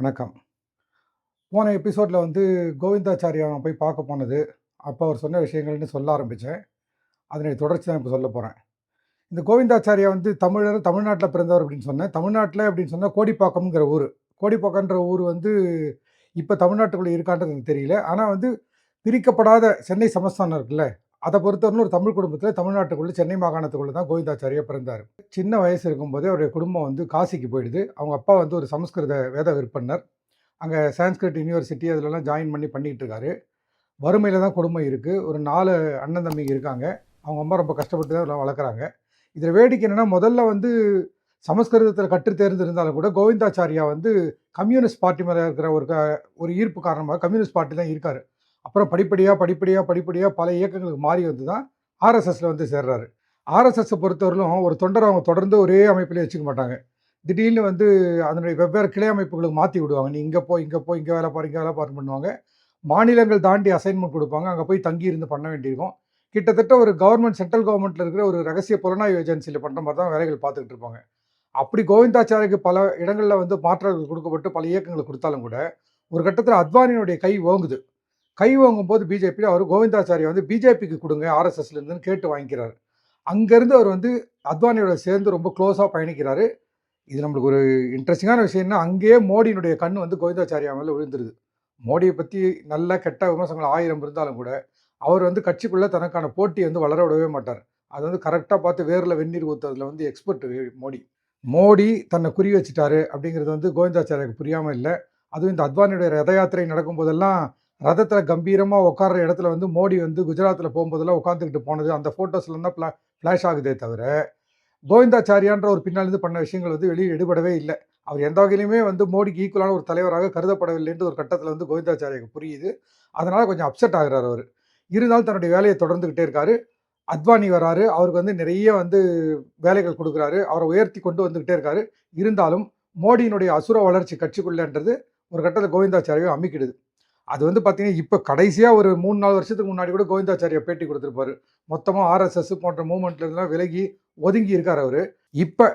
வணக்கம். போன எபிசோடில் வந்து கோவிந்தாச்சாரியாவை போய் பார்க்க போனது. அப்போ அவர் சொன்ன விஷயங்கள்னு சொல்ல ஆரம்பித்தேன் அதனை தொடர்ச்சி தான் இப்போ சொல்ல போகிறேன் இந்த கோவிந்தாச்சாரியா வந்து தமிழர் தமிழ்நாட்டில் பிறந்தவர் அப்படின்னு சொன்னேன். தமிழ்நாட்டில் அப்படின்னு சொன்னால் கோடிப்பாக்கம்ங்கிற ஊர். கோடிப்பாக்கம்ன்ற ஊர் வந்து இப்போ தமிழ்நாட்டுக்குள்ளே இருக்கான்றது எனக்கு தெரியல. ஆனால் வந்து பிரிக்கப்படாத சென்னை சமஸ்தானம் இருக்குல்ல? அதை பொறுத்தவரையும் ஒரு தமிழ் குடும்பத்தில் தமிழ்நாட்டுக்குள்ளே சென்னை மாகாணத்துக்குள்ளே தான் கோவிந்தாச்சாரியா பிறந்தார். சின்ன வயசு இருக்கும்போதே அவருடைய குடும்பம் வந்து காசிக்கு போயிடுது. அவங்க அப்பா வந்து ஒரு சமஸ்கிருத வேத விற்பனர். அங்கே சான்ஸ்கிரிட் யூனிவர்சிட்டி அதிலலாம் ஜாயின் பண்ணி பண்ணிகிட்டு இருக்காரு. வறுமையில் தான் குடும்பம் இருக்குது ஒரு நாலு அண்ணன் தம்பிங்க இருக்காங்க. அவங்க அம்மா ரொம்ப கஷ்டப்பட்டு தான் எல்லாம் வளர்க்குறாங்க. இதில் வேடிக்கை என்னென்னா முதல்ல வந்து சமஸ்கிருதத்தில் கற்று தேர்ந்திருந்தாலும் கூட கோவிந்தாச்சாரியா வந்து கம்யூனிஸ்ட் பார்ட்டி மேலே இருக்கிற ஒரு க ஒரு ஈர்ப்பு காரணமாக கம்யூனிஸ்ட் பார்ட்டி தான் இருக்கார். அப்புறம் படிப்படியாக படிப்படியாக படிப்படியாக பல இயக்கங்களுக்கு மாறி வந்து தான் ஆர்எஸ்எஸில் வந்து சேர்றாரு. ஆர்எஸ்எஸ்ஸை பொறுத்தவரையிலும் ஒரு தொண்டரை அவங்க தொடர்ந்து ஒரே அமைப்பிலே வச்சுக்க மாட்டாங்க. திடீர்னு வந்து அதனுடைய வெவ்வேறு கிளை அமைப்புகளுக்கு மாற்றி விடுவாங்க. நீ இங்கே போ இங்கே போ இங்கே வேலை பாரு இங்கே வேலை பாரு பண்ணுவாங்க. மாநிலங்கள் தாண்டி அசைன்மெண்ட் கொடுப்பாங்க. அங்கே போய் தங்கி இருந்து பண்ண வேண்டியிருக்கும். கிட்டத்தட்ட ஒரு கவர்மெண்ட் சென்ட்ரல் கவர்மெண்ட்டில் இருக்கிற ஒரு ரகசிய புலனாய்வு ஏஜென்சியில் பண்ணுற மாதிரி தான் வேலைகள் பார்த்துக்கிட்டு இருப்பாங்க. அப்படி கோவிந்தாச்சாரிக்கு பல இடங்களில் வந்து மாற்றங்கள் கொடுக்கப்பட்டு பல இயக்கங்கள் கொடுத்தாலும் கூட ஒரு கட்டத்தில் அத்வானியினுடைய கை ஓங்குது. கை வாங்கும் போது பிஜேபி அவர் கோவிந்தாச்சாரியை வந்து பிஜேபிக்கு கொடுங்க ஆர்எஸ்எஸ்லேருந்துன்னு கேட்டு வாங்கிக்கிறாரு. அங்கேருந்து அவர் வந்து அத்வானியோட சேர்ந்து ரொம்ப க்ளோஸாக பயணிக்கிறாரு. இது நம்மளுக்கு ஒரு இன்ட்ரெஸ்டிங்கான விஷயம்னா அங்கேயே மோடியினுடைய கண் வந்து கோவிந்தாச்சாரியா மேலே விழுந்துருது. மோடியை பற்றி நல்ல கெட்ட விமர்சனங்கள் ஆயிரம் இருந்தாலும் கூட அவர் வந்து கட்சிக்குள்ளே தனக்கான போட்டி வந்து வளர விடவே மாட்டார். அது வந்து கரெக்டாக பார்த்து வேரில் வெந்நீர் ஊற்றுறதுல வந்து எக்ஸ்பர்ட் மோடி. மோடி தன்னை குறி வச்சுட்டாரு அப்படிங்கிறது வந்து கோவிந்தாச்சாரியாவுக்கு புரியாமல் இல்லை. அதுவும் இந்த அத்வானியுடைய ரத யாத்திரை நடக்கும்போதெல்லாம் ரதத்தில் கம்பீரமாக உட்கார்ற இடத்துல வந்து மோடி வந்து குஜராத்தில் போகும்போதெல்லாம் உட்காந்துக்கிட்டு போனது அந்த ஃபோட்டோஸ்லாம் தான் ஃப்ளா ஃப்ளாஷ் ஆகுதே தவிர கோவிந்தாச்சாரியான்ற ஒரு பின்னாலிருந்து பண்ண விஷயங்கள் வந்து வெளியே எடுபடவே இல்லை. அவர் எந்த வகையிலுமே வந்து மோடிக்கு ஈக்குவலான ஒரு தலைவராக கருதப்படவில்லைன்ற ஒரு கட்டத்தில் வந்து கோவிந்தாச்சாரியாவுக்கு புரியுது. அதனால் கொஞ்சம் அப்செட் ஆகிறார் அவர். இருந்தாலும் தன்னுடைய வேலையை தொடர்ந்துக்கிட்டே இருக்காரு. அத்வானி வராரு. அவருக்கு வந்து நிறைய வந்து வேலைகள் கொடுக்குறாரு. அவரை உயர்த்தி கொண்டு வந்துக்கிட்டே இருக்காரு. இருந்தாலும் மோடியினுடைய அசுர வளர்ச்சி கட்சிக்குள்ளன்றது ஒரு கட்டத்தில் கோவிந்தாச்சாரியை அமைக்கிடுது. அது வந்து பார்த்தீங்கன்னா இப்போ கடைசியாக ஒரு மூணு நாலு வருஷத்துக்கு முன்னாடி கூட கோவிந்தாச்சாரியா பேட்டி கொடுத்துருப்பாரு. மொத்தமாக ஆர்எஸ்எஸ் போன்ற மூமெண்ட்லேருந்துலாம் விலகி ஒதுங்கி இருக்கார் அவர். இப்போ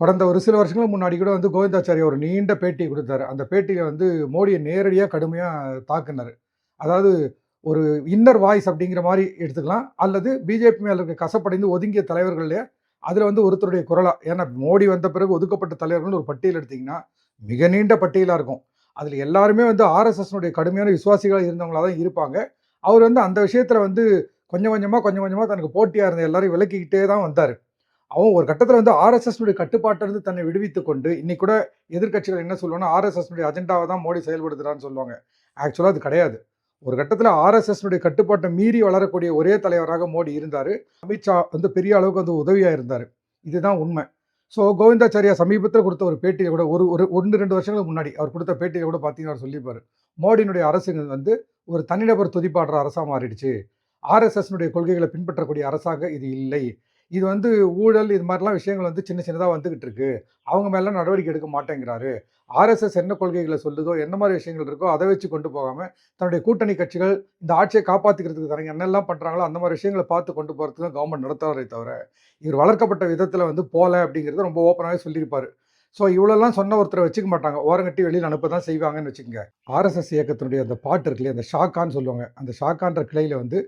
கடந்த ஒரு சில வருஷங்களுக்கு முன்னாடி கூட வந்து கோவிந்தாச்சாரியா ஒரு நீண்ட பேட்டி கொடுத்தாரு. அந்த பேட்டியில் வந்து மோடியை நேரடியாக கடுமையாக தாக்குனார். அதாவது ஒரு இன்னர் வாய்ஸ் அப்படிங்கிற மாதிரி எடுத்துக்கலாம். அல்லது பிஜேபி மேலே இருக்க கசப்படைந்து ஒதுங்கிய தலைவர்கள்லேயே அதில் வந்து ஒருத்தருடைய குரலாக ஏன்னா மோடி வந்த பிறகு ஒதுக்கப்பட்ட தலைவர்கள்னு ஒரு பட்டியல் எடுத்திங்கன்னா மிக நீண்ட பட்டியலாக இருக்கும். அதில் எல்லாருமே வந்து ஆர்எஸ்எஸ்னுடைய கடுமையான விசுவாசிகளாக இருந்தவங்களாக தான் இருப்பாங்க. அவர் வந்து அந்த விஷயத்தில் வந்து கொஞ்சம் கொஞ்சமாக கொஞ்சம் கொஞ்சமாக தனக்கு போட்டியாக இருந்த எல்லாரையும் விலக்கிக்கிட்டே தான் வந்தார். அவன் ஒரு கட்டத்தில் வந்து ஆர்எஸ்எஸ்னுடைய கட்டுப்பாட்டிலிருந்து தன்னை விடுவித்து கொண்டு இன்னைக்கு கூட எதிர்க்கட்சிகள் என்ன சொல்லுவாங்கன்னா ஆர்எஸ்எஸ்னுடைய அஜெண்டாவை தான் மோடி செயல்படுத்துகிறான்னு சொல்லுவாங்க. ஆக்சுவலாக அது கிடையாது. ஒரு கட்டத்தில் ஆர்எஸ்எஸ்னுடைய கட்டுப்பாட்டை மீறி வளரக்கூடிய ஒரே தலைவராக மோடி இருந்தார். அமித்ஷா வந்து பெரிய அளவுக்கு வந்து உதவியாக இருந்தார். இதுதான் உண்மை. ஸோ கோவிந்தாச்சாரியா சமீபத்தில் கொடுத்த ஒரு பேட்டியை கூட ஒரு ஒரு ஒன்று ரெண்டு வருஷங்களுக்கு முன்னாடி அவர் கொடுத்த பேட்டியை கூட பார்த்தீங்கன்னா அவர் சொல்லியிருப்பார். மோடியினுடைய அரசு வந்து ஒரு தனிநபர் துதிப்பாடுற அரசாக மாறிடுச்சு. ஆர்எஸ்எஸ்னுடைய கொள்கைகளை பின்பற்றக்கூடிய அரசாக இது இல்லை. இது வந்து ஊழல் இது மாதிரிலாம் விஷயங்கள் வந்து சின்ன சின்னதாக வந்துக்கிட்டு இருக்கு. அவங்க மேலாம் நடவடிக்கை எடுக்க மாட்டேங்கிறாரு. ஆர்எஸ்எஸ் என்ன கொள்கைகளை சொல்லுதோ என்ன மாதிரி விஷயங்கள் இருக்கோ அதை வச்சு கொண்டு போகாமல் தன்னுடைய கூட்டணி கட்சிகள் இந்த ஆட்சியை காப்பாற்றிக்கிறதுக்கு தரங்க என்னெல்லாம் பண்ணுறாங்களோ அந்த மாதிரி விஷயங்களை பார்த்து கொண்டு போகிறதுக்கு தான் கவர்மெண்ட் நடத்துவாரே தவிர இவர் வளர்க்கப்பட்ட விதத்தில் வந்து போல அப்படிங்கிறத ரொம்ப ஓப்பனாகவே சொல்லியிருப்பார். ஸோ இவ்வளோலாம் சொன்ன ஒருத்தரை வச்சுக்க மாட்டாங்க. ஓரங்கட்டி வெளியில் அனுப்ப தான் செய்வாங்கன்னு வச்சுக்கோங்க. ஆர்எஸ்எஸ் இயக்கத்தினுடைய அந்த பாட்டு இருக்குல்லையே அந்த ஷாக்கான்னு சொல்லுவாங்க. அந்த ஷாக்கான்ற கிளையில் வந்து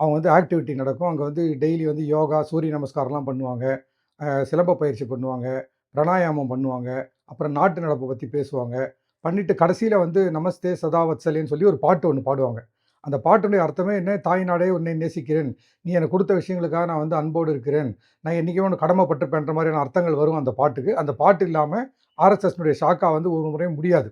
அவங்க வந்து ஆக்டிவிட்டி நடக்கும். அங்கே வந்து டெய்லி வந்து யோகா சூரிய நமஸ்காரம்லாம் பண்ணுவாங்க. சிலம்ப பயிற்சி பண்ணுவாங்க. பிராணாயாமம் பண்ணுவாங்க. அப்புறம் நாட்டு நடப்பை பற்றி பேசுவாங்க. பண்ணிவிட்டு கடைசியில் வந்து நமஸ்தே சதாவத்சலேன்னு சொல்லி ஒரு பாட்டு ஒன்று பாடுவாங்க. அந்த பாட்டுடைய அர்த்தமே என்ன? தாய் நாடே உன்னை நேசிக்கிறேன். நீ எனக்கு கொடுத்த விஷயங்களுக்காக நான் வந்து அன்போடு இருக்கிறேன். நான் என்றைக்கே ஒன்று கடமைப்பட்டிருப்பேன்ற மாதிரியான அர்த்தங்கள் வரும் அந்த பாட்டுக்கு. அந்த பாட்டு இல்லாமல் ஆர்எஸ்எஸ்னுடைய ஷாக்கா வந்து ஒரு முறையும் முடியாது.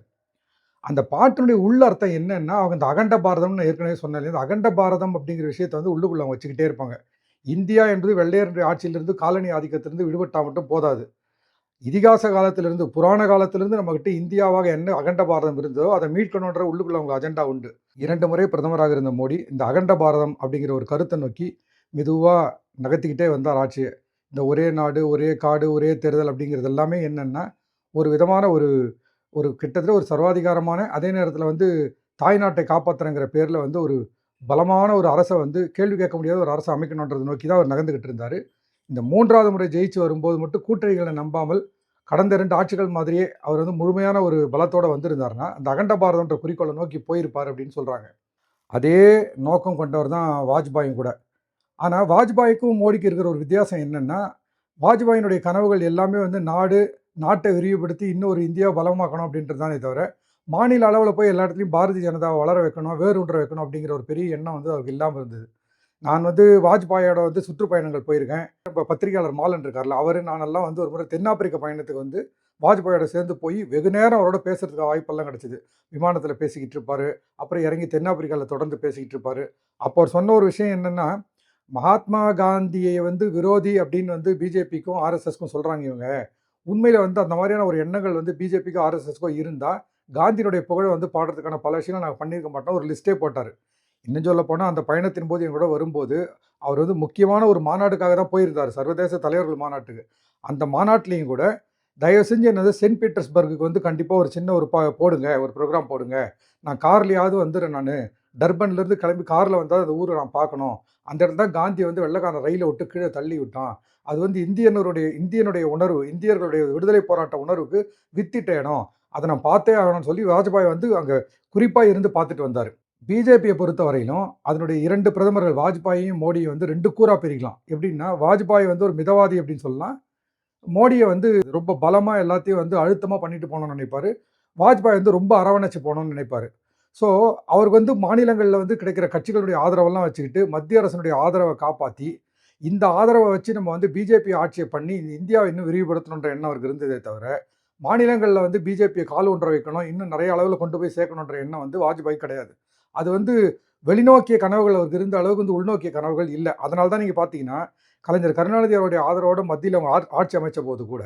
அந்த பாட்டினுடைய உள்ள அர்த்தம் என்னன்னா அவங்க இந்த அகண்ட பாரதம்னு ஏற்கனவே சொன்னாலே இந்த அகண்ட பாரதம் அப்படிங்கிற விஷயத்தை வந்து உள்ளுக்குள்ள அவங்க வச்சுக்கிட்டே இருப்பாங்க. இந்தியா என்பது வெள்ளையருடைய ஆட்சியிலிருந்து காலனி ஆதிக்கத்திலிருந்து விடுபட்டா மட்டும் போதாது. இதிகாச காலத்திலிருந்து புராண காலத்திலிருந்து நம்மகிட்ட இந்தியாவாக என்ன அகண்ட பாரதம் இருந்ததோ அதை மீட்கணுன்ற உள்ளுக்குள்ள அவங்க அஜெண்டா உண்டு. இரண்டு முறை பிரதமராக இருந்த மோடி இந்த அகண்ட பாரதம் அப்படிங்கிற ஒரு கருத்தை நோக்கி மெதுவாக நகர்த்திக்கிட்டே வந்தார் ஆட்சியை. இந்த ஒரே நாடு ஒரே காடு ஒரே தேர்தல் அப்படிங்கிறது எல்லாமே என்னென்னா ஒரு விதமான ஒரு ஒரு கிட்டத்தட்ட ஒரு சர்வாதிகாரமான அதே நேரத்தில் வந்து தாய்நாட்டை காப்பாற்றுறங்கிற பேரில் வந்து ஒரு பலமான ஒரு அரசை வந்து கேள்வி கேட்க முடியாத ஒரு அரசை அமைக்கணுன்றதை நோக்கி தான் அவர் நகர்ந்துக்கிட்டு இருந்தார். இந்த மூன்றாவது முறை ஜெயிச்சு வரும்போது மட்டும் கூட்டணிகளை நம்பாமல் கடந்த ரெண்டு ஆட்சிகள் மாதிரியே அவர் வந்து முழுமையான ஒரு பலத்தோடு வந்திருந்தார்னா அந்த அகண்ட பாரதம்ன்ற குறிக்கோளை நோக்கி போயிருப்பார் அப்படின்னு சொல்கிறாங்க அதே நோக்கம் கொண்டவர் தான் வாஜ்பாயும் கூட. ஆனால் வாஜ்பாய்க்கும் மோடிக்கு இருக்கிற ஒரு வித்தியாசம் என்னென்னா வாஜ்பாயினுடைய கனவுகள் எல்லாமே வந்து நாடு நாட்டை விரிவுபடுத்தி இன்னொரு இந்தியா பலமாக்கணும் அப்படின்றது தானே தவிர மாநில அளவில் போய் எல்லா இடத்துலையும் பாரதிய ஜனதாவை வளர வைக்கணும் வேரூன்ற வைக்கணும் அப்படிங்கிற ஒரு பெரிய எண்ணம் வந்து அவருக்கு இல்லாமல் இருந்தது. நான் வந்து வாஜ்பாயோட வந்து சுற்றுப்பயணங்கள் போயிருக்கேன். இப்போ பத்திரிகையாளர் மாலன் இருக்கார்ல அவர் நானெல்லாம் வந்து ஒரு முறை தென்னாப்பிரிக்க பயணத்துக்கு வந்து வாஜ்பாயோட சேர்ந்து போய் வெகு நேரம் அவரோட பேசுறதுக்கு வாய்ப்பெல்லாம் கிடச்சிது. விமானத்தில் பேசிக்கிட்டு இருப்பார் அப்புறம் இறங்கி தென்னாப்பிரிக்காவில் தொடர்ந்து பேசிக்கிட்டு இருப்பார். அப்போ அவர் சொன்ன ஒரு விஷயம் என்னென்னா மகாத்மா காந்தியை வந்து விரோதி அப்படின்னு வந்து பிஜேபிக்கும் ஆர்எஸ்எஸ்க்கும் சொல்கிறாங்க இவங்க. உண்மையில் வந்து அந்த மாதிரியான ஒரு எண்ணங்கள் வந்து பிஜேபிக்கும் ஆர்எஸ்எஸ்க்கோ இருந்தால் காந்தியினுடைய புகழை வந்து பாடுறதுக்கான பல விஷயங்கள் நாங்கள் பண்ணியிருக்க மாட்டோம். ஒரு லிஸ்ட்டே போட்டார். இன்னும் சொல்ல போனால் அந்த பயணத்தின் போது எங்களோட வரும்போது அவர் வந்து முக்கியமான ஒரு மாநாட்டுக்காக தான் போயிருந்தார். சர்வதேச தலைவர்கள் மாநாட்டுக்கு. அந்த மாநாட்டிலையும் கூட தயவு செஞ்சு என்னது சென்ட் பீட்டர்ஸ்பர்க்கு வந்து கண்டிப்பாக ஒரு சின்ன ஒரு பா போடுங்க ஒரு ப்ரோக்ராம் போடுங்க. நான் கார்லேயாவது வந்துடுறேன் நான். டர்பன்லேருந்து கிளம்பி காரில் வந்தால் அந்த ஊரை நான் பார்க்கணும். அந்த இடத்துல தான் காந்தி வந்து வெள்ளக்காரன் ரயிலை விட்டு கீழே தள்ளி விட்டான். அது வந்து இந்தியனருடைய இந்தியனுடைய உணர்வு இந்தியர்களுடைய விடுதலை போராட்ட உணர்வுக்கு வித்திட்ட இடம். அதை நான் பார்த்தே ஆகணும்னு சொல்லி வாஜ்பாய் வந்து அங்கே குறிப்பாக இருந்து பார்த்துட்டு வந்தார். பிஜேபியை பொறுத்த வரையிலும் அதனுடைய இரண்டு பிரதமர்கள் வாஜ்பாயையும் மோடியை வந்து ரெண்டு கூறாக பிரிக்கலாம். எப்படின்னா வாஜ்பாய் வந்து ஒரு மிதவாதி அப்படின்னு சொல்லலாம். மோடியை வந்து ரொம்ப பலமாக எல்லாத்தையும் வந்து அழுத்தமாக பண்ணிட்டு போகணும்னு நினைப்பார். வாஜ்பாய் வந்து ரொம்ப அரவணைச்சு போகணும்னு நினைப்பார். ஸோ அவருக்கு வந்து மாநிலங்களில் வந்து கிடைக்கிற கட்சிகளுடைய ஆதரவெல்லாம் வச்சுக்கிட்டு மத்திய அரசனுடைய ஆதரவை காப்பாற்றி இந்த ஆதரவை வச்சு நம்ம வந்து பிஜேபி ஆட்சியை பண்ணி இந்தியாவை இன்னும் விரிவுபடுத்தணுன்ற எண்ணம் அவருக்கு இருந்ததே தவிர மாநிலங்களில் வந்து பிஜேபியை கால் ஒன்றை வைக்கணும் இன்னும் நிறைய அளவில் கொண்டு போய் சேர்க்கணுன்ற எண்ணம் வந்து வாஜ்பாய் கிடையாது. அது வந்து வெளிநோக்கிய கனவுகள் அவருக்கு இருந்த அளவுக்கு வந்து உள்நோக்கிய கனவுகள் இல்லை. அதனால தான் நீங்கள் பார்த்தீங்கன்னா கலைஞர் கருணாநிதி அவருடைய ஆதரவோட மத்தியில் அவங்க ஆட்சி அமைச்ச போது கூட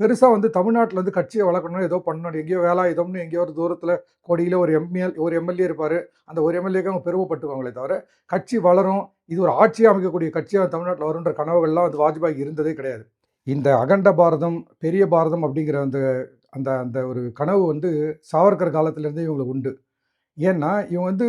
பெருசாக வந்து தமிழ்நாட்டில் வந்து கட்சியை வளர்க்கணும் ஏதோ பண்ணணும். எங்கேயோ வேலை வேலாயுதம்னு எங்கேயோ ஒரு தூரத்தில் கொடியில் ஒரு எம்எல் ஒரு எம்எல்ஏ இருப்பார். அந்த ஒரு எம்எல்ஏக்கு அவங்க பெருமைப்பட்டுவாங்களே தவிர கட்சி வளரும் இது ஒரு ஆட்சியாக அமைக்கக்கூடிய கட்சியாக தமிழ்நாட்டில் வருன்ற கனவுகள்லாம் வந்து வாஜ்பாய் இருந்ததே கிடையாது. இந்த அகண்ட பாரதம் பெரிய பாரதம் அப்படிங்கிற அந்த அந்த அந்த ஒரு கனவு வந்து சாவர்கர் காலத்திலேருந்தே இவங்களுக்கு உண்டு. ஏன்னா இவங்க வந்து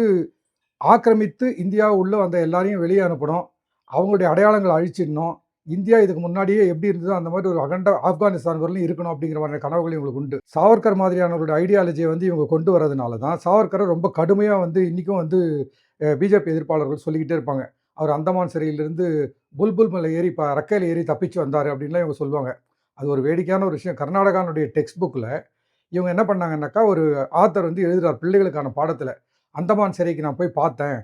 ஆக்கிரமித்து இந்தியா உள்ள வந்த எல்லாரையும் வெளியே அனுப்பணும். அவங்களுடைய அடையாளங்களை அழிச்சிடணும். இந்தியா இதுக்கு முன்னாடியே எப்படி இருந்ததோ அந்த மாதிரி ஒரு அகண்ட ஆப்கானிஸ்தான் வரலையும் இருக்கணும் அப்படிங்கிற மாதிரி கனவுகள் இவங்களுக்கு உண்டு. சாவர்கர் மாதிரியானவருடைய ஐடியாலஜியை வந்து இவங்க கொண்டு வரதுனால தான் சாவர்கரை ரொம்ப கடுமையாக வந்து இன்றைக்கும் வந்து பிஜேபி எதிர்ப்பாளர்கள் சொல்லிக்கிட்டே இருப்பாங்க. அவர் அந்தமான் சிறையிலிருந்து புல்புல் மலை ஏறி இப்போ ரக்கையில் ஏறி தப்பிச்சு வந்தார் அப்படின்லாம் இவங்க சொல்லுவாங்க. அது ஒரு வேடிக்கையான ஒரு விஷயம். கர்நாடகானுடைய டெக்ஸ்ட் புக்கில் இவங்க என்ன பண்ணாங்கன்னாக்கா ஒரு ஆத்தர் வந்து எழுதுகிறார் பிள்ளைகளுக்கான பாடத்தில் அந்தமான் சிறைக்கு நான் போய் பார்த்தேன்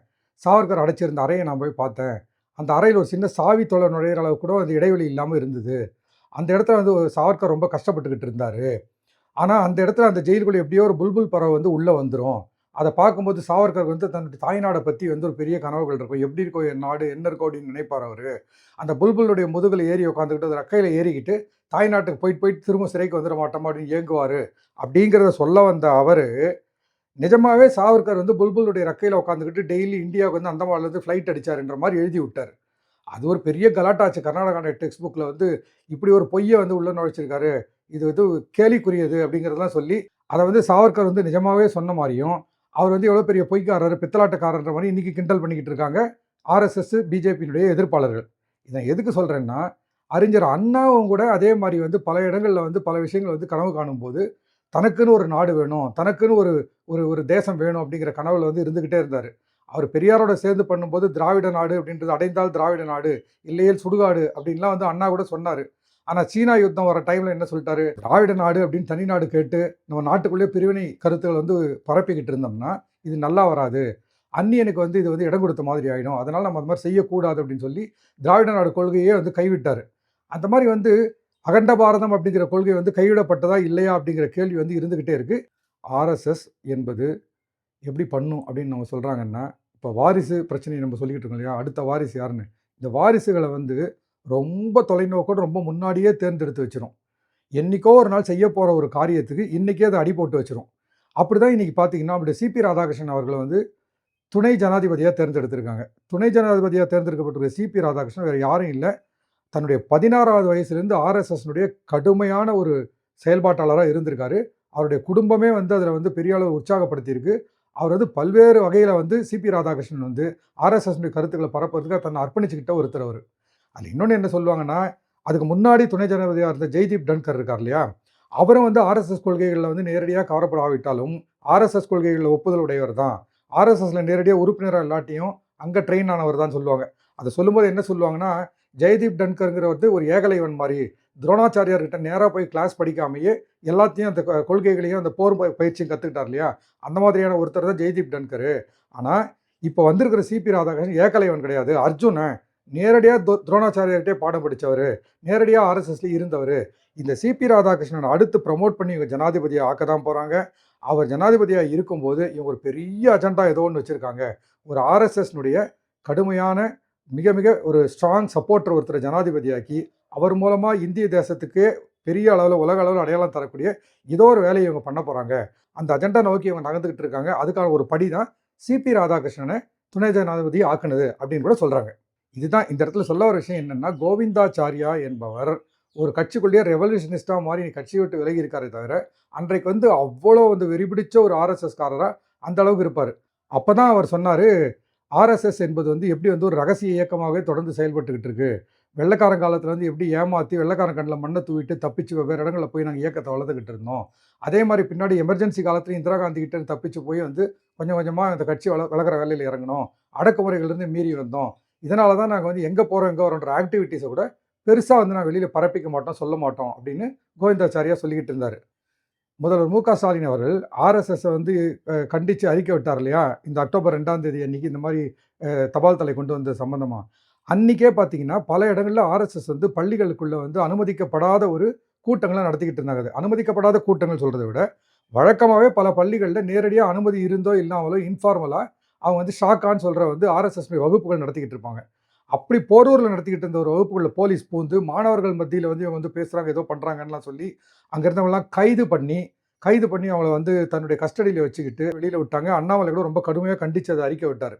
சாவர்கர் அடைச்சிருந்த அறையை நான் போய் பார்த்தேன் அந்த அறையில் ஒரு சின்ன சாவி தொலை நுழையிற அளவு கூட அந்த இடைவெளி இல்லாமல் இருந்தது. அந்த இடத்துல வந்து சாவர்கர் ரொம்ப கஷ்டப்பட்டுக்கிட்டு இருந்தார். ஆனால் அந்த இடத்துல அந்த ஜெயிலுக்குள்ளே எப்படியோ ஒரு புல்புல் பறவை வந்து உள்ளே வந்துடும் அதை பார்க்கும்போது சாவர்கர் வந்து தன்னுடைய தாய்நாடை பற்றி வந்து ஒரு பெரிய கனவுகள் இருக்கும். எப்படி இருக்கோ என் நாடு என்ன இருக்கோ அப்படின்னு நினைப்பார் அவர். அந்த புல்புலுடைய முதுகில் ஏறி உட்காந்துக்கிட்டு ரக்கையில் ஏறிக்கிட்டு தாய்நாட்டுக்கு போயிட்டு போயிட்டு திரும்ப சிறைக்கு வந்துட மாட்டோமா அப்படின்னு ஏங்குவார். அப்படிங்கிறத சொல்ல வந்த அவர் நிஜமாவே சாவர்கர் வந்து புல்புலுடைய ரக்கையில் உட்காந்துக்கிட்டு டெய்லி இந்தியாவுக்கு வந்து அந்தமான்லேருந்து ஃப்ளைட் அடித்தாருன்ற மாதிரி எழுதி விட்டார். அது ஒரு பெரிய கலாட்டாச்சு. கர்நாடகாவுடைய டெக்ஸ்ட் புக்கில் வந்து இப்படி ஒரு பொய்யை வந்து உள்ள நுழைச்சிருக்காரு. இது வந்து கேலிக்குரியது அப்படிங்கிறதெல்லாம் சொல்லி அதை வந்து சாவர்கர் வந்து நிஜமாகவே சொன்ன மாதிரியும் அவர் வந்து எவ்வளோ பெரிய பொய்க்காரர் பித்தலாட்டக்காரன்ற மாதிரி இன்றைக்கி கிண்டல் பண்ணிக்கிட்டு இருக்காங்க ஆர்எஸ்எஸ் பிஜேபியினுடைய எதிர்ப்பாளர்கள். இதை எதுக்கு சொல்கிறேன்னா அறிஞர் அண்ணாவும் கூட அதே மாதிரி வந்து பல இடங்களில் வந்து பல விஷயங்கள் வந்து கனவு காணும்போது தனக்குன்னு ஒரு நாடு வேணும் தனக்குன்னு ஒரு ஒரு ஒரு தேசம் வேணும் அப்படிங்கிற கனவுல வந்து இருந்துக்கிட்டே இருந்தார். அவர் பெரியாரோட சேர்ந்து பண்ணும்போது திராவிட நாடு அப்படின்றது அடைந்தால் திராவிட நாடு இல்லையேல் சுடுகாடு அப்படின்லாம் வந்து அண்ணா கூட சொன்னார். ஆனால் சீனா யுத்தம் வர டைமில் என்ன சொல்லிட்டாரு? திராவிட நாடு அப்படின்னு தனி நாடு கேட்டு நம்ம நாட்டுக்குள்ளேயே பிரிவினை கருத்துக்கள் வந்து பரப்பிக்கிட்டு இருந்தோம்னா இது நல்லா வராது. அந்நியனுக்கு வந்து இது வந்து இடம் கொடுத்த மாதிரி ஆகிடும் அதனால் நம்ம அந்த மாதிரி செய்யக்கூடாது அப்படின்னு சொல்லி திராவிட நாடு கொள்கையே வந்து கைவிட்டார். அந்த மாதிரி வந்து அகண்ட பாரதம் அப்படிங்கிற கொள்கை வந்து கைவிடப்பட்டதா இல்லையா அப்படிங்கிற கேள்வி வந்து இருந்துக்கிட்டே இருக்குது ஆர்எஸ்எஸ் என்பது எப்படி பண்ணும் அப்படின்னு நம்ம சொல்கிறாங்கன்னா இப்போ வாரிசு பிரச்சனையை நம்ம சொல்லிக்கிட்டு இருக்கோம் இல்லையா? அடுத்த வாரிசு யாருன்னு? இந்த வாரிசுகளை வந்து ரொம்ப தொலைநோக்கோடு ரொம்ப முன்னாடியே தேர்ந்தெடுத்து வச்சிரும். என்றைக்கோ ஒரு நாள் செய்ய போகிற ஒரு காரியத்துக்கு இன்றைக்கே அதை அடி போட்டு வச்சிரும். அப்படி தான் இன்றைக்கி பார்த்தீங்கன்னா அப்படி சிபி ராதாகிருஷ்ணன் அவர்களை வந்து துணை ஜனாதிபதியாக தேர்ந்தெடுத்திருக்காங்க. துணை ஜனாதிபதியாக தேர்ந்தெடுக்கப்பட்டிருக்க சிபி ராதாகிருஷ்ணன் வேறு யாரும் இல்லை. தன்னுடைய பதினாறாவது வயசுலேருந்து ஆர்எஸ்எஸ்னுடைய கடுமையான ஒரு செயல்பாட்டாளராக இருந்திருக்காரு. அவருடைய குடும்பமே வந்து அதில் வந்து பெரிய அளவு உற்சாகப்படுத்தியிருக்கு. அவர் வந்து பல்வேறு வகையில் வந்து சிபி ராதாகிருஷ்ணன் வந்து ஆர்எஸ்எஸ்னுடைய கருத்துக்களை பரப்புறதுக்காக தன்னை அர்ப்பணிச்சுக்கிட்ட ஒருத்தர் அவர். அதில் இன்னொன்று என்ன சொல்லுவாங்கன்னா அதுக்கு முன்னாடி துணை ஜனாதிபதியாக இருந்த ஜெய்தீப் டன்கர் இருக்கார் இல்லையா? அவரும் வந்து ஆர்எஸ்எஸ் கொள்கைகளில் வந்து நேரடியாக கவரப்படாவிட்டாலும் ஆர்எஸ்எஸ் கொள்கைகளில் ஒப்புதல் உடையவர் தான். ஆர்எஸ்எஸ்ல நேரடியாக உறுப்பினராக இல்லாட்டியும் அங்கே ட்ரெயின் ஆனவர் தான் சொல்லுவாங்க. அதை சொல்லும்போது என்ன சொல்லுவாங்கன்னா ஜெயதீப் டன்கருங்கிற வந்து ஒரு ஏகலைவன் மாதிரி துரோணாச்சாரியார்கிட்ட நேராக போய் கிளாஸ் படிக்காமையே எல்லாத்தையும் அந்த கொள்கைகளையும் அந்த போர் பயிற்சியும் கற்றுக்கிட்டார் இல்லையா? அந்த மாதிரியான ஒருத்தர் தான் ஜெய்தீப் டன்கரு. ஆனால் இப்போ வந்திருக்கிற சிபி ராதாகிருஷ்ணன் ஏகலைவன் கிடையாது. அர்ஜுனன் நேரடியாக துரோ துரோணாச்சாரியார்கிட்டே பாடம் படித்தவர் நேரடியாக ஆர்எஸ்எஸ்ல இருந்தவர். இந்த சிபி ராதாகிருஷ்ணன் அடுத்து ப்ரமோட் பண்ணி இவங்க ஜனாதிபதியை ஆக்க தான் போகிறாங்க அவர் ஜனாதிபதியாக இருக்கும்போது இவங்க ஒரு பெரிய அஜெண்டா ஏதோ ஒன்று வச்சுருக்காங்க. ஒரு ஆர்எஸ்எஸ்னுடைய கடுமையான மிக மிக ஒரு ஸ்ட்ராங் சப்போர்ட்டர் ஒருத்தரை ஜனாதிபதியாக்கி அவர் மூலமாக இந்திய தேசத்துக்கு பெரிய அளவில் உலக அளவில் அடையாளம் தரக்கூடிய ஏதோ ஒரு வேலையை இவங்க பண்ண போகிறாங்க அந்த அஜெண்டா நோக்கி இவங்க நகர்ந்துக்கிட்டு இருக்காங்க. அதுக்கான ஒரு படி தான் சிபி ராதாகிருஷ்ணனை துணை ஜனாதிபதி ஆக்குனது அப்படின்னு கூட சொல்கிறாங்க இதுதான் இந்த இடத்துல சொல்ல ஒரு விஷயம் என்னென்னா கோவிந்தாச்சாரியா என்பவர் ஒரு கட்சிக்குள்ளேயே ரெவல்யூஷனிஸ்டாக மாதிரி நீ கட்சியை விட்டு விலகி இருக்காரே தவிர அன்றைக்கு வந்து அவ்வளோ வந்து வெறிபிடிச்ச ஒரு ஆர்எஸ்எஸ்காரராக அந்த அளவுக்கு இருப்பார். அப்போ தான் அவர் சொன்னார் ஆர்எஸ்எஸ் என்பது வந்து எப்படி வந்து ஒரு ரகசிய இயக்கமாகவே தொடர்ந்து செயல்பட்டுக்கிட்டு இருக்குது வெள்ளக்காரன் காலத்தில் வந்து எப்படி ஏமாற்றி வெள்ளைக்காரன் கண்ணில் மண்ணை தூவிட்டு தப்பிச்சு வெவ்வேறு இடங்களில் போய் நாங்கள் இயக்கத்தை வளர்த்துக்கிட்டு இருந்தோம். அதே மாதிரி பின்னாடி எமர்ஜென்சி காலத்தில் இந்திரா காந்தி கிட்ட தப்பிச்சு போய் வந்து கொஞ்சம் கொஞ்சமாக அந்த கட்சி வள வளர்க்குற வேலையில் இறங்கணும் அடக்குமுறைகள்லேருந்து மீறி வந்தோம். இதனால தான் நாங்கள் வந்து எங்கே போகிறோம் எங்கே வரோன்ற ஆக்டிவிட்டீஸை கூட பெருசாக வந்து நான் வெளியில் பரப்பிக்க மாட்டோம் சொல்ல மாட்டோம் அப்படின்னு கோவிந்தாச்சாரியா சொல்லிக்கிட்டு இருந்தார். முதல்வர் மு க ஸ்டாலின் அவர்கள் ஆர்எஸ்எஸ்ஸை வந்து கண்டித்து அறிக்கை விட்டார் இல்லையா? இந்த அக்டோபர் ரெண்டாம் தேதி அன்னைக்கு இந்த மாதிரி தபால் தலை கொண்டு வந்த சம்மந்தமாக அன்றைக்கே பார்த்தீங்கன்னா பல இடங்களில் ஆர்எஸ்எஸ் வந்து பள்ளிகளுக்குள்ளே வந்து அனுமதிக்கப்படாத ஒரு கூட்டங்களை நடத்திக்கிட்டு இருந்தாங்க. அது அனுமதிக்கப்படாத கூட்டங்கள் சொல்கிறத விட வழக்கமாகவே பல பள்ளிகளில் நேரடியாக அனுமதி இருந்தோ இல்லாமலோ இன்ஃபார்மலாக அவங்க வந்து ஷாக்கான்னு சொல்கிற வந்து ஆர்எஸ்எஸ் வகுப்புகள் நடத்திக்கிட்டு இருப்பாங்க. அப்படி போரூரில் நடத்திக்கிட்டு இருந்த ஒரு வகுப்புகளில் போலீஸ் பூந்து மாணவர்கள் மத்தியில் வந்து இவங்க வந்து பேசுகிறாங்க ஏதோ பண்ணுறாங்கன்னுலாம் சொல்லி அங்கே இருந்தவங்களாம் கைது பண்ணி கைது பண்ணி அவங்கள வந்து தன்னுடைய கஸ்டடியில் வச்சுக்கிட்டு வெளியில் விட்டாங்க. அண்ணாமலை கூட ரொம்ப கடுமையாக கண்டித்து அதை அறிக்கை விட்டார்.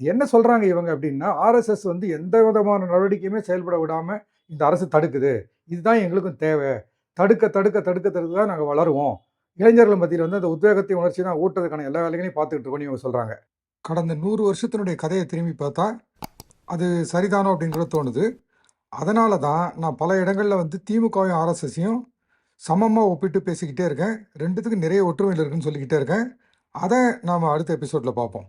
இது என்ன சொல்கிறாங்க இவங்க அப்படின்னா ஆர்எஸ்எஸ் வந்து எந்த விதமான நடவடிக்கையுமே செயல்பட விடாமல் இந்த அரசு தடுக்குது. இதுதான் எங்களுக்கும் தேவை. தடுக்க தடுக்க தடுக்க தடுக்க தான் நாங்கள் வளருவோம். இளைஞர்கள் மத்தியில் வந்து அந்த உத்வேகத்தை உணர்ச்சி தான் ஊட்டுறதுக்கான எல்லா வேலைகளையும் பார்த்துக்கிட்டு இருக்கோம்னு இவங்க சொல்கிறாங்க கடந்த நூறு வருஷத்தினுடைய கதையை திரும்பி பார்த்தா அது சரிதானோ அப்படின்னு கூட தோணுது. அதனால தான் நான் பல இடங்களில் வந்து திமுகவையும் ஆர்எஸ்எஸையும் சமமாக ஒப்பிட்டு பேசிக்கிட்டே இருக்கேன். ரெண்டுத்துக்கும் நிறைய ஒற்றுமையில் இருக்குன்னு சொல்லிக்கிட்டே இருக்கேன். அதை நாம் அடுத்த எபிசோடில் பார்ப்போம்.